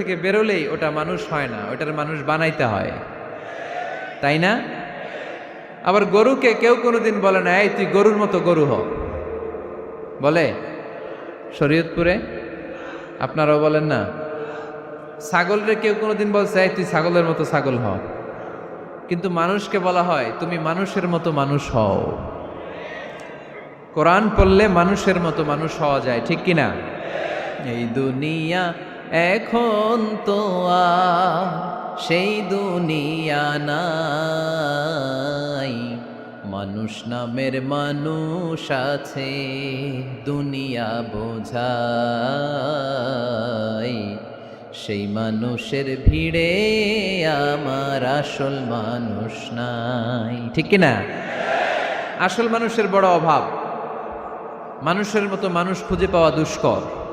থেকে বেরোলেই ওটা মানুষ হয় না, ওটার মানুষ বানাইতে হয়। তাই না? আবার গরুকে কেউ কোনোদিন বলে না, এই, তুই গরুর মতো গরু হ। বলে? শরীয়তপুরে? আপনারাও বলেন না। ছাগলরে কেউ কোনোদিন বলছে, এই, তুই ছাগলের মতো ছাগল হ। কিন্তু মানুষকে বলা হয়, তুমি মানুষের মতো মানুষ হও। কোরআন পড়লে মানুষের মতো মানুষ হওয়া যায়, ঠিক কি না এই দুনিয়া এখন তো সেই দুনিয়া নাই। মানুষ নামের মানুষ আছে, দুনিয়া বোঝাই। সেই মানুষের ভিড়ে আমার আসল মানুষ নাই। ঠিক না আসল মানুষের বড় অভাব। মানুষের মতো মানুষ খুঁজে পাওয়া দুষ্কর।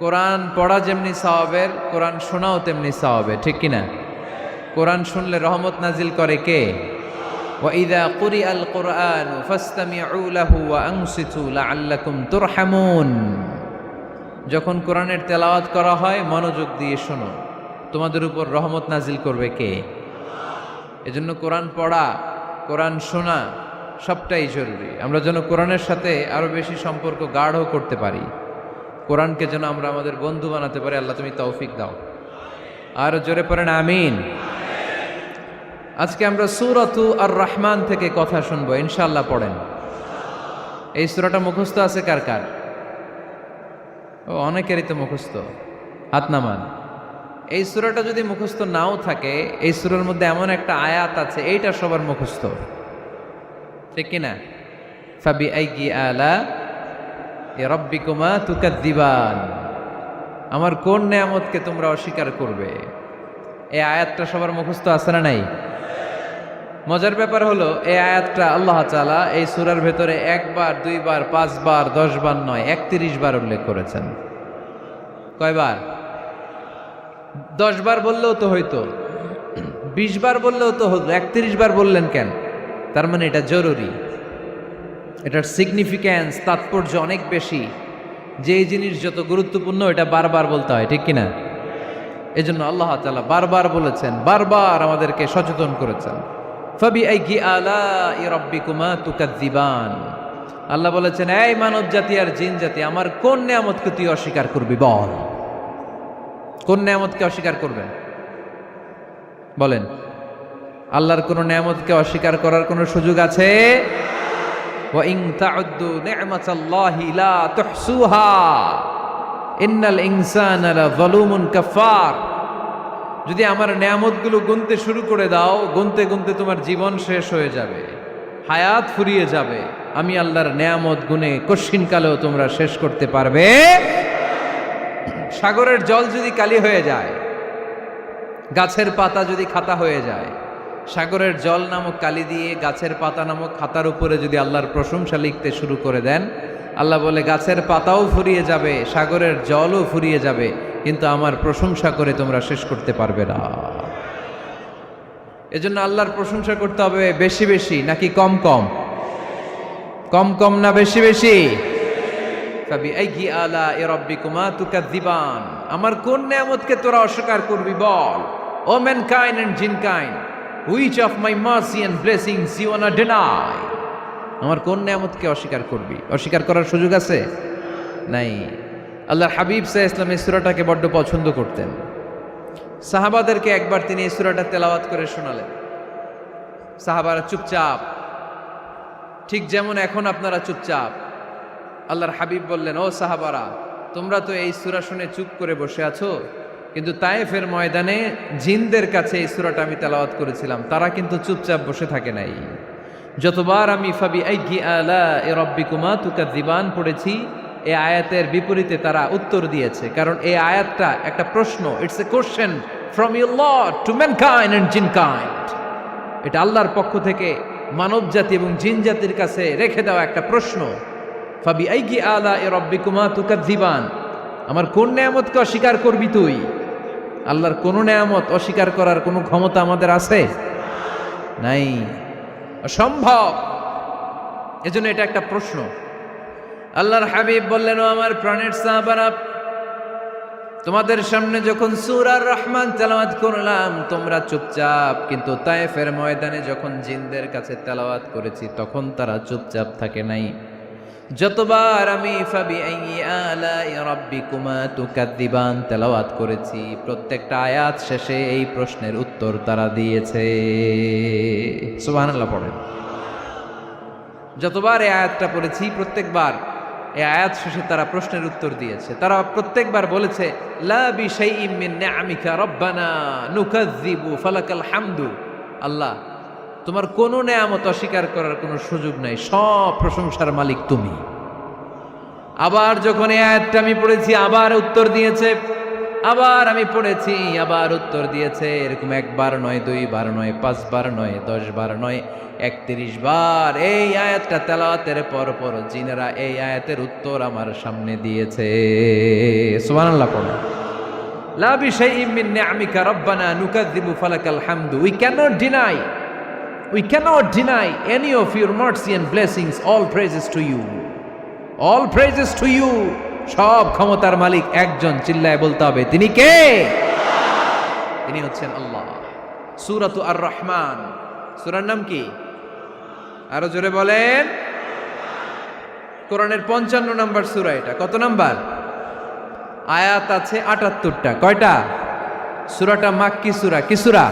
কোরআন পড়া যেমনি সাওয়াবের কোরআন শোনাও তেমনি সাওয়াবের ঠিক কিনা কোরআন শুনলে রহমত নাজিল করে কে وإذا قرئ القرآن فاستمعوا له وأنصتوا لعلكم ترحمون যখন কোরআনের তেলাওয়াত করা হয় মনোযোগ দিয়ে শোনো তোমাদের উপর রহমত নাজিল করবে কে এজন্য কোরআন পড়া কোরআন শোনা সবটাই জরুরি আমরা যেন কোরআনের সাথে আরো বেশি সম্পর্ক গাঢ় করতে পারি কোরআনকে যেন আমরা আমাদের বন্ধু বানাতে পারি, আল্লাহ তুমি তৌফিক দাও। আর জোরে পড়েন, আমিন। আজকে আমরা সুরতু আর রহমান থেকে কথা শুনব ইনশাল্লাহ পড়েন। এই সুরাটা মুখস্থ আছে কার কার? ও, অনেকেরই তো মুখস্থ, হাত নামান। এই সুরাটা যদি মুখস্থ নাও থাকে, এই সুরের মধ্যে এমন একটা আয়াত আছে, এইটা সবার মুখস্থ। ঠিক কিনা? ফাবি আইগি আলা এ রব্বিকুমা তুকাদ্দিবান। আমার কোন নেয়ামতকে তোমরা অস্বীকার করবে? এই আয়াতটা সবার মুখস্থ আছে না নাই? মজার ব্যাপার হলো এই আয়াতটা আল্লাহ তাআলা এই সূরার ভেতরে একবার, দুইবার, পাঁচবার, দশবার নয়, একত্রিশ বার উল্লেখ করেছেন। কয়বার? দশবার বললেও তো হইতো। বিশ বার বললেও তো হতো, একত্রিশ বার বললেন কেন? তার মানে এটা জরুরি। এটার সিগনিফিক্যান্স তাৎপর্য অনেক বেশি। যেই জিনিস যত গুরুত্বপূর্ণ, এটা বারবার বলতে হয়, ঠিক কিনা? এই জন্য আল্লাহ তালা বারবার বলেছেন, বারবার আমাদেরকে সচেতন করেছেন। গি আলা আল্লাহ বলেছেন, এই মানব জাতি আর জিন জাতি আমার কোন নিয়ামতকে তুই অস্বীকার করবি, বল। কোন নিয়ামতকে অস্বীকার করবেন? বলেন, আল্লাহর কোন নিয়ামতকে অস্বীকার করার কোনো সুযোগ আছে? وإن تعدوا نعمة الله لا تحصوها إن الإنسان لظلوم كفار যদি আমার নেয়ামতগুলো গুনতে শুরু করে দাও গুনতে গুনতে তোমার জীবন শেষ হয়ে যাবে হায়াত ফুরিয়ে যাবে আমি আল্লাহর নেয়ামত গুনে কশিন কালেও তোমরা শেষ করতে পারবে সাগরের জল যদি কালি হয়ে যায় গাছের পাতা যদি খাতা হয়ে যায় সাগরের জল নামক কালি দিয়ে গাছের পাতা নামক খাতার উপরে যদি আল্লাহর প্রশংসা লিখতে শুরু করে দেন, আল্লাহ বলে, গাছের পাতাও ফুরিয়ে যাবে, সাগরের জলও ফুরিয়ে যাবে, কিন্তু আমার প্রশংসা করে তোমরা শেষ করতে পারবে না। এজন্য আল্লাহর প্রশংসা করতে হবে বেশি বেশি, নাকি কম কম? কম কম না বেশি বেশি? আমার কোন নেয়ামতকে তোরা অস্বীকার করবি বল? O mankind and jinnkind which of my mercy and blessings you wanna deny আমার কোন নিয়ামতকে অস্বীকার করবি? অস্বীকার করার সুযোগ আছে? নাই। আল্লাহর হাবিব সাহ ইসলাম এই সুরাটাকে বড্ড পছন্দ করতেন। সাহাবাদেরকে একবার তিনি এই সুরাটা তেলাওয়াত করে শোনালেন। সাহাবারা চুপচাপ। ঠিক যেমন এখন আপনারা চুপচাপ। আল্লাহর হাবিব বললেন, ও সাহাবারা, তোমরা তো এই সুরা শুনে চুপ করে বসে আছো? কিন্তু তায়েফের ময়দানে জিনদের কাছে এই সুরাটা আমি তেলাওয়াত করেছিলাম, তারা কিন্তু চুপচাপ বসে থাকে নাই। যতবার আমি ফাবি আইগি আলা এ রব্বিকুমা তুকা দিবান পড়েছি এই আয়াতের বিপরীতে তারা উত্তর দিয়েছে। কারণ এই আয়াতটা একটা প্রশ্ন it's a question from your Lord to mankind and jinnkind এটা আল্লাহর পক্ষ থেকে মানব জাতি এবং জিন জাতির কাছে রেখে দেওয়া একটা প্রশ্ন। ফাবি আইগি আলা এ রব্বিকুমা তুকাদ্দিবান আমার কোন নেয়ামতকে অস্বীকার করবি তুই? আল্লাহর কোন নেয়ামত অস্বীকার করার কোনো ক্ষমতা আমাদের আছে? নাই। অসম্ভব। এজন্য এটা একটা প্রশ্ন। আল্লাহর হাবিব বললেন, ও আমার প্রাণের সাহাবারা, তোমাদের সামনে যখন সুরার রহমান তেলাওয়াত করলাম, তোমরা চুপচাপ, কিন্তু তায়েফের ময়দানে যখন জিনদের কাছে তেলাওয়াত করেছি, তখন তারা চুপচাপ থাকে নাই। যতবার আমি ফাবি তেলাওয়াত করেছি, প্রত্যেকটা আয়াত শেষে এই প্রশ্নের উত্তর তারা দিয়েছে। সুবহানাল্লাহ পড়েন। যতবার এই আয়াতটা পড়েছি, প্রত্যেকবার এই আয়াত শেষে তারা প্রশ্নের উত্তর দিয়েছে। তারা প্রত্যেকবার বলেছে, লা বিশাইইম মিন নিআমিকা রব্বানা নুকাযযিবু ফালাকাল হামদু। আল্লাহ তোমার কোনো নেয়ামত অস্বীকার করার কোনো সুযোগ নাই। সব প্রশংসার মালিক তুমি। আবার যখন এই আয়াতটা আমি পড়েছি, আবার উত্তর দিয়েছে। আবার আমি পড়েছি, আবার উত্তর দিয়েছে। এরকম একবার নয়, দুইবার নয়, পাঁচবার নয় দশ বার নয় একত্রিশ বার এই আয়াতটা তেলাওয়াতের পর পর জিনেরা এই আয়াতের উত্তর আমার সামনে দিয়েছে। সুবহানাল্লাহ পড়ো। লা বিশাইইম মিন নিআমিকা ফালাকাল হামদু। We cannot deny we cannot deny any of your mercy and blessings all praises to you all praises to you সব ক্ষমতার মালিক একজন চিল্লায় বলতে হবে। তিনি কে? তিনি হচ্ছেন আল্লাহ। সুরাতু আর রহমান সুরার নাম কি? আরও জোরে বলেন। কোরআনের পঞ্চান্ন নাম্বার সুরা এটা। কত নাম্বার? আয়াত আছে আটাত্তরটা। কয়টা? সুরাটা মাক্কি সুরা। কি সুরা?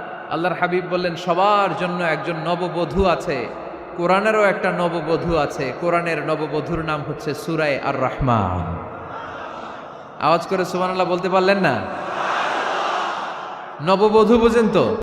আল্লাহর হাবিব বললেন, সবার জন্য একজন নববধূ আছে। কোরআনেরও একটা নববধূ আছে। কোরআনের নববধূর নাম হচ্ছে সুরাই আর রহমান আওয়াজ করে সুবহানাল্লাহ বলতে পারলেন না? নববধূ বুঝেন তো?